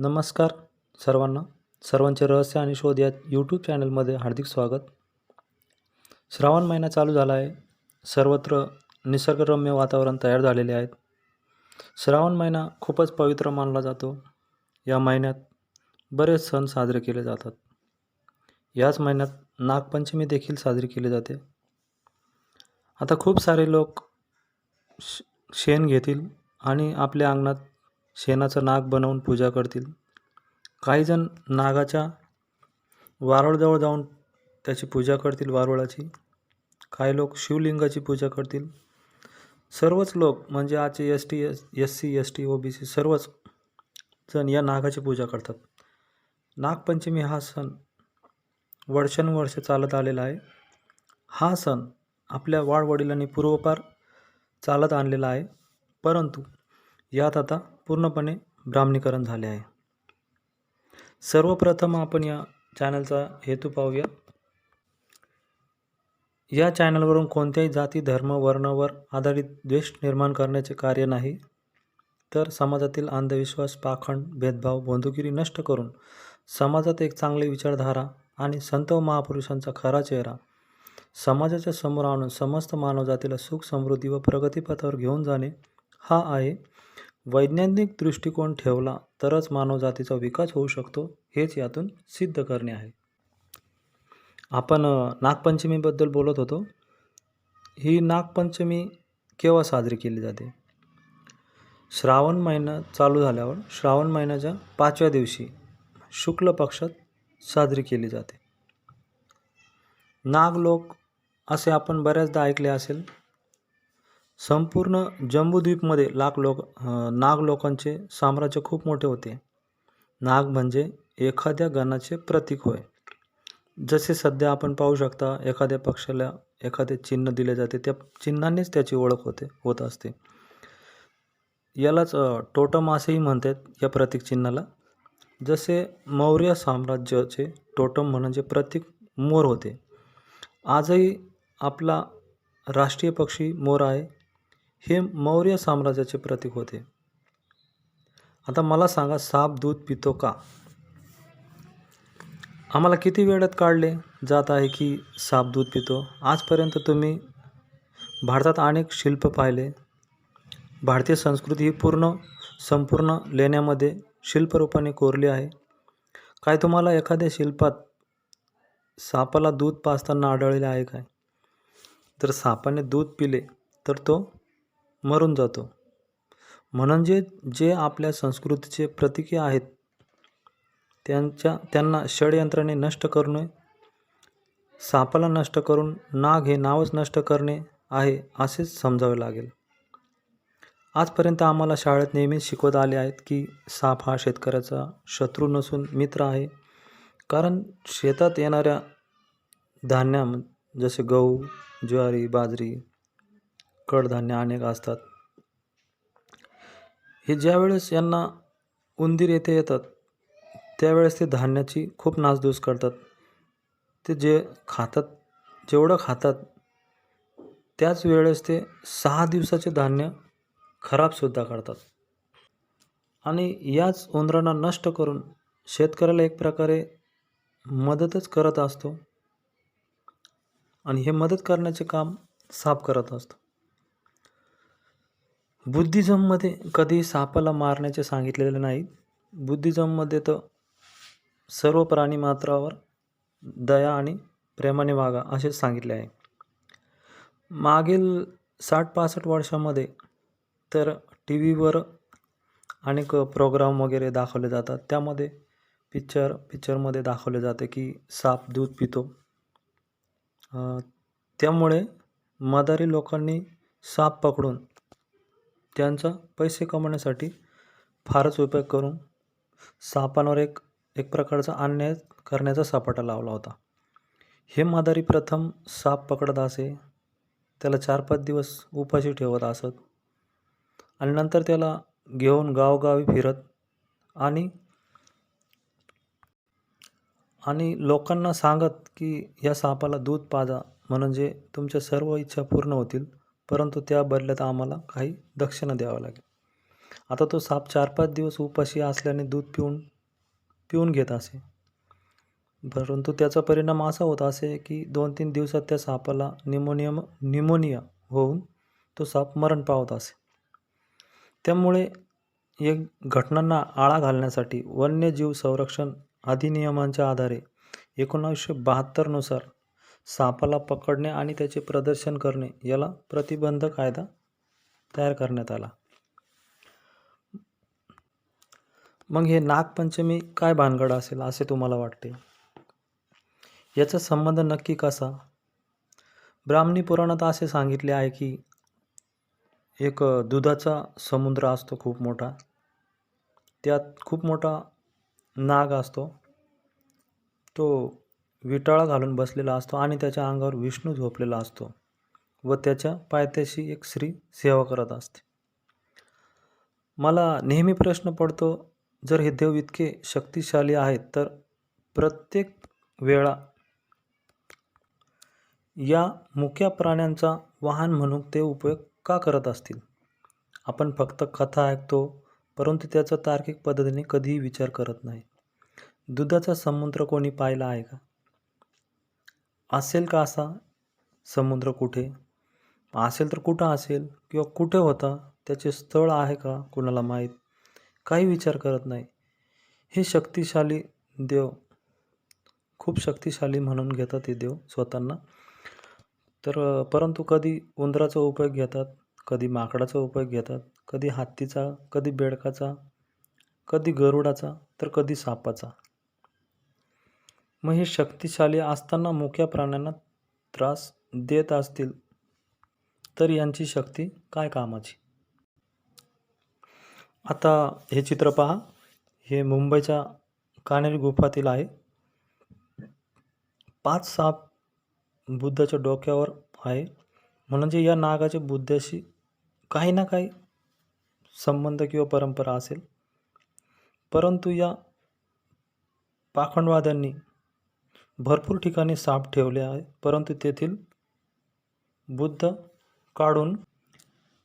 नमस्कार सर्वांना. सर्वांचे रहस्य आणि शोध या यूट्यूब चॅनलमध्ये हार्दिक स्वागत. श्रावण महिना चालू झाला आहे. सर्वत्र निसर्गरम्य वातावरण तयार झालेले आहेत श्रावण महिना खूपच पवित्र मानला जातो. या महिन्यात बरेच सण साजरे केले जातात. याच महिन्यात नागपंचमी देखील साजरी केली जाते. आता खूप सारे लोक श शेण घेतील आणि आपल्या अंगणात शेणाचं नाग बनवून पूजा करतील. काहीजण नागाच्या वारुळजवळ जाऊन त्याची पूजा करतील वारुळाची. काही लोक शिवलिंगाची पूजा करतील. सर्वच लोक म्हणजे आजचे S T S S C S T O B C सर्वच जण या नागाची पूजा करतात. नागपंचमी हा सण वर्षानुवर्ष चालत आलेला आहे. हा सण आपल्या वाडवडिलांनी पूर्वपार चालत आणलेला आहे. परंतु यात आता पूर्णपणे ब्राह्मणीकरण झाले आहे. सर्वप्रथम आपण या चॅनलचा हेतू पाहूया. या चॅनलवरून कोणत्याही जाती धर्म वर्णावर आधारित द्वेष निर्माण करण्याचे कार्य नाही तर समाजातील अंधविश्वास पाखंड भेदभाव बंधुगिरी नष्ट करून समाजात एक चांगली विचारधारा आणि संत व महापुरुषांचा खरा चेहरा समाजाच्या समोर आणून समस्त मानवजातीला सुख समृद्धी व प्रगतीपथावर घेऊन जाणे हा आहे वैज्ञानिक दृष्टिकोन ठेवला तरच मानवजातीचा विकास होऊ शकतो हेच यातून सिद्ध करणे आहे. आपण नागपंचमीबद्दल बोलत होतो. ही नागपंचमी केव्हा साजरी केली जाते? श्रावण महिना चालू झाल्यावर श्रावण महिन्याच्या पाचव्या दिवशी शुक्ल पक्षात साजरी केली जाते. नाग लोक असे आपण बऱ्याचदा ऐकले असेल संपूर्ण जम्बूद्वीपमध्ये लाख लोक नाग लोकांचे साम्राज्य खूप मोठे होते. नाग म्हणजे एखाद्या गणाचे प्रतीक होय. जसे सध्या आपण पाहू शकता एखाद्या पक्षाला एखादे चिन्ह दिले जाते त्या चिन्हानेच त्याची ओळख होते होत असते. यालाच टोटम असेही म्हणतात या प्रतीक चिन्हाला. जसे मौर्य साम्राज्याचे टोटम म्हणजे प्रतीक मोर होते. आजही आपला राष्ट्रीय पक्षी मोर आहे. हे मौर्य साम्राज्याचे प्रतीक होते. आता मला सांगा साप दूध पितो का? आम्हाला किती वेळात काढले जात आहे की साप दूध पितो? आजपर्यंत तुम्ही भारतात अनेक शिल्प पाहिले. भारतीय संस्कृती ही पूर्ण संपूर्ण लेण्यामध्ये शिल्परूपाने कोरली आहे. काय तुम्हाला एखाद्या शिल्पात सापाला दूध पाजताना आढळले आहे काय? जर सापाने दूध पिले तर तो मरून जातो. म्हणून जे आपल्या संस्कृतीचे प्रतीके आहेत त्यांच्या त्यांना षडयंत्राने नष्ट करणे सापाला नष्ट करून नाग हे नावच नष्ट करणे आहे असेच समजावे लागेल. आजपर्यंत आम्हाला शाळेत नेहमीच शिकवत आले आहेत की साप हा शेतकऱ्याचा शत्रू नसून मित्र आहे. कारण शेतात येणाऱ्या धान्या जसे गहू ज्वारी बाजरी कडधान्य अनेक असतात. हे ज्यावेळेस यांना उंदीर येथे येतात त्यावेळेस ते धान्याची खूप नासधूस करतात. ते जे खातात जेवढं खातात त्याच वेळेस ते सहा दिवसाचे धान्य खराबसुद्धा करतात. आणि याच उंदरांना नष्ट करून शेतकऱ्याला एक प्रकारे मदतच करत असतो. आणि हे मदत करण्याचे काम साफ करत असतो. बुद्धिझममध्ये कधी सापाला मारण्याचे सांगितलेले नाही बुद्धिझममध्ये तर सर्व प्राणी मात्रावर दया आणि प्रेमाने वागा असेच सांगितले आहे. मागील साठ पासष्ट वर्षामध्ये तर टी व्हीवर अनेक प्रोग्राम वगैरे दाखवले जातात. त्यामध्ये पिक्चर पिक्चरमध्ये दाखवले जाते की साप दूध पितो. त्यामुळे मदारी लोकांनी साप पकडून त्यांचा पैसे कमवण्यासाठी फारच उपयोग करून सापांवर एक एक प्रकारचा अन्याय करण्याचा सपाटा लावला होता. हे माधारी प्रथम साप पकडत असे त्याला चार पाच दिवस उपाशी ठेवत असत आणि नंतर त्याला घेऊन गावोगावी फिरत आणि आणि लोकांना सांगत की या सापाला दूध पाजा म्हणजे तुमच्या सर्व इच्छा पूर्ण होतील परंतु त्या बदल्यात आम्हाला काही दक्षिणा द्यावं लागेल. आता तो साप चार पाच दिवस उपाशी असल्याने दूध पिऊन पिऊन घेत असे. परंतु त्याचा परिणाम असा होत असे की दोन तीन दिवसात त्या सापाला निमोनियम निमोनिया होऊन तो साप मरण पावत असे. त्यामुळे या घटनांना आळा घालण्यासाठी वन्यजीव संरक्षण अधिनियमांच्या आधारे एकोणावीसशे बहात्तरनुसार सापाला पकडणे आणि त्याचे प्रदर्शन करणे याला प्रतिबंध कायदा तयार करण्यात आला. मग हे नागपंचमी काय भानगड असेल असे तुम्हाला वाटते? याचा संबंध नक्की कसा? ब्राह्मणी पुराणात असे सांगितले आहे की एक दुधाचा समुद्र असतो खूप मोठा. त्यात खूप मोठा नाग असतो. तो विटाळा घालून बसलेला असतो आणि त्याच्या अंगावर विष्णू झोपलेला असतो व त्याच्या पायथ्याशी एक स्त्री सेवा करत असते. मला नेहमी प्रश्न पडतो जर हे देव इतके शक्तिशाली आहेत तर प्रत्येक वेळा या मुक्या प्राण्यांचा वाहन म्हणून ते उपयोग का करत असतील? आपण फक्त कथा ऐकतो परंतु त्याचा तार्किक पद्धतीने कधीही विचार करत नाही. दुधाचा समुद्र कोणी पाहिला आहे का? असेल का असा समुद्र कुठे? असेल तर कुठं असेल किंवा कुठे होता? त्याचे स्थळ आहे का कुणाला माहीत? काही विचार करत नाही. हे शक्तिशाली देव खूप शक्तिशाली म्हणून घेतात हे देव स्वतःना. तर परंतु कधी उंदराचा उपयोग घेतात कधी माकडाचा उपयोग घेतात कधी हत्तीचा कधी बेडकाचा कधी गरुडाचा तर कधी सापाचा. मग हे शक्तिशाली असताना मुक्या प्राण्यांना त्रास देत असतील तर यांची शक्ती काय कामाची? आता हे चित्र पहा. हे मुंबईच्या कानेरी गुफातील आहे. पाच साप बुद्धाच्या डोक्यावर आहे. म्हणजे या नागाच्या बुद्धाशी काही ना काही संबंध किंवा परंपरा असेल. परंतु या पाखंडवाद्यांनी भरपूर ठिकाणी साप ठेवले आहे परंतु तेथील बुद्ध काढून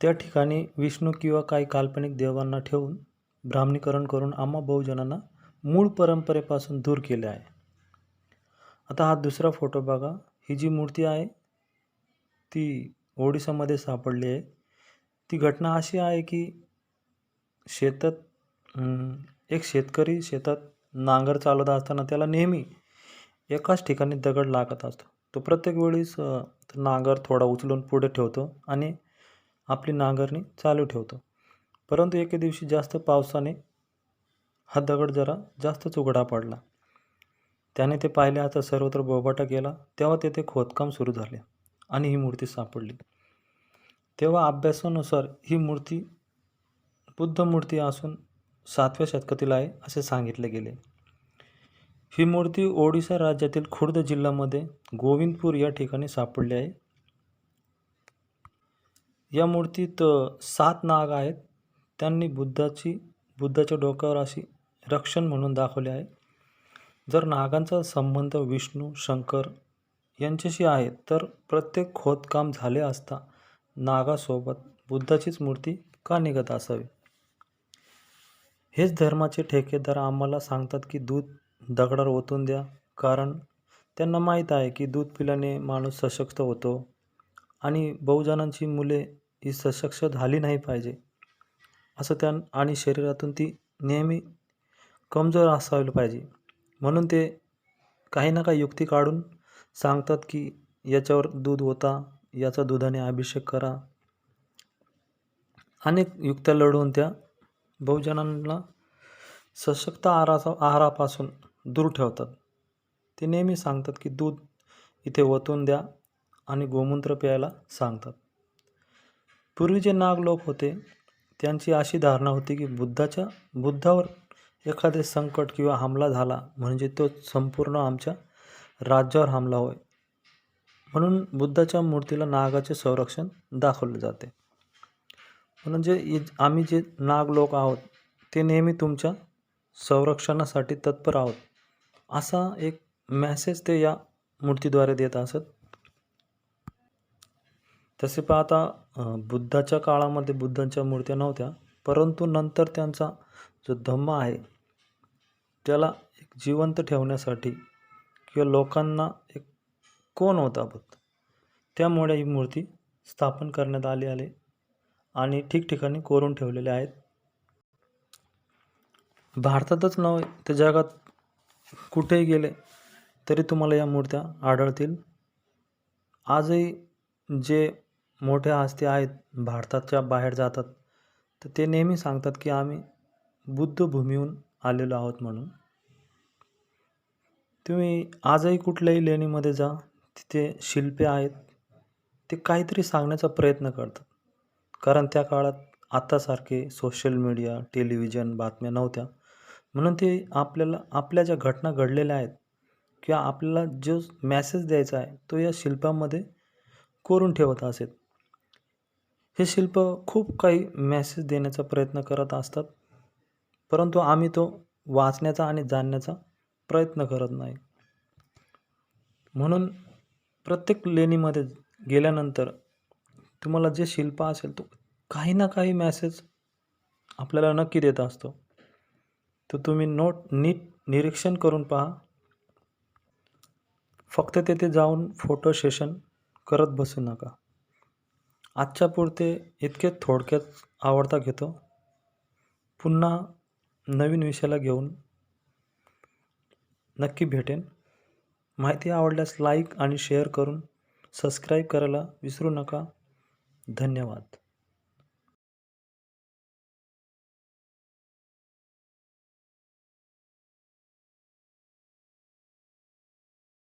त्या ठिकाणी विष्णू किंवा काही काल्पनिक देवांना ठेवून ब्राह्मणीकरण करून आम्हा बहुजनांना मूळ परंपरेपासून दूर केले आहे. आता हा दुसरा फोटो बघा. ही जी मूर्ती आहे ती ओडिसामध्ये सापडली आहे. ती घटना अशी आहे की शेतात एक शेतकरी शेतात नांगर चालवत असताना त्याला नेहमी एकाच ठिकाणी दगड लागत असतो. तो प्रत्येक वेळीस नांगर थोडा उचलून पुढे ठेवतो आणि आपली नांगरणी चालू ठेवतो. परंतु एके दिवशी जास्त पावसाने हा दगड जरा जास्तच उघडा पडला. त्याने ते पाहिले आता सर्वत्र बोबाटा गेला तेव्हा तेथे खोदकाम सुरू झाले आणि ही मूर्ती सापडली. तेव्हा अभ्यासानुसार ही मूर्ती बुद्ध मूर्ती असून सातव्या शतकातील आहे असे सांगितले गेले. ही मूर्ती ओडिसा राज्यातील खुर्द जिल्ह्यामध्ये गोविंदपूर या ठिकाणी सापडली आहे. या मूर्तीत सात नाग आहेत. त्यांनी बुद्धाची बुद्धाच्या डोक्यावर अशी रक्षण म्हणून दाखवले आहे. जर नागांचा संबंध विष्णू शंकर यांच्याशी आहे तर प्रत्येक खोदकाम झाले असता नागासोबत बुद्धाचीच मूर्ती का निघत असावी? हेच धर्माचे ठेकेदार आम्हाला सांगतात की दूध दगडावर ओतून द्या. कारण त्यांना माहीत आहे की दूध पिल्याने माणूस सशक्त होतो आणि बहुजनांची मुले ही सशक्त झाली नाही पाहिजे. असं त्या आणि शरीरातून ती नेहमी कमजोर असायला पाहिजे. म्हणून ते काही ना काही युक्ती काढून सांगतात की याच्यावर दूध होता याचा दुधाने अभिषेक करा. अनेक युक्त्या लढवून त्या बहुजनांना सशक्त आहाराचा आहारापासून दूर ठेवतात. ते नेहमी सांगतात की दूध इथे ओतून द्या आणि गोमूत्र प्यायला सांगतात. पूर्वी जे नाग लोक होते. त्यांची अशी धारणा होती की बुद्धाच्या बुद्धावर एखादे संकट किंवा हमला झाला म्हणजे तो संपूर्ण आमच्या राज्यावर हमला होय. म्हणून बुद्धाच्या मूर्तीला नागाचे संरक्षण दाखवले जाते. म्हणून जे इ- आम्ही जे नाग लोक आहोत ते नेहमी तुमच्या संरक्षणासाठी तत्पर आहोत. असा एक मॅसेज ते या मूर्तीद्वारे देत असत. तसे पाहता बुद्धाच्या काळामध्ये बुद्धांच्या मूर्त्या नव्हत्या परंतु नंतर त्यांचा जो धम्मा आहे त्याला एक जिवंत ठेवण्यासाठी किंवा लोकांना एक कोण होता बुद्ध? त्यामुळे ही मूर्ती स्थापन करण्यात आली आले आणि ठिकठिकाणी कोरून ठेवलेले आहेत. भारतातच नव्हे तर जगात कुठेही गेले तरी तुम्हाला या मूर्त्या आढळतील. आजही जे मोठ्या हस्ती आहेत भारताच्या बाहेर जातात तर ते नेहमी सांगतात की आम्ही बुद्धभूमीहून आलेलो आहोत म्हणून. तुम्ही आजही कुठल्याही लेणीमध्ये जा तिथे शिल्पे आहेत ते काहीतरी सांगण्याचा प्रयत्न करतात. कारण त्या काळात आत्तासारखे सोशल मीडिया टेलिव्हिजन बातम्या नव्हत्या. म्हणून ते आपल्याला आपल्या ज्या घटना घडलेल्या आहेत किंवा आपल्याला जो मॅसेज द्यायचा आहे तो या शिल्पामध्ये कोरून ठेवत असेल. हे शिल्प खूप काही मॅसेज देण्याचा प्रयत्न करत असतात परंतु आम्ही तो वाचण्याचा आणि जाणण्याचा प्रयत्न करत नाही. म्हणून प्रत्येक लेणीमध्ये गेल्यानंतर तुम्हाला जे शिल्प असेल तो काही ना काही मॅसेज आपल्याला नक्की देत असतो. तर तुम्ही नोट नीट निरीक्षण करून पहा. फक्त तेथे जाऊन फोटो सेशन करत बसू नका. आजच्या पुरते इतके थोडक्यात आवडता घेतो. पुन्हा नवीन विषयाला घेऊन नक्की भेटेन. माहिती आवडल्यास लाईक आणि शेअर करून सबस्क्राईब करायला विसरू नका. धन्यवाद.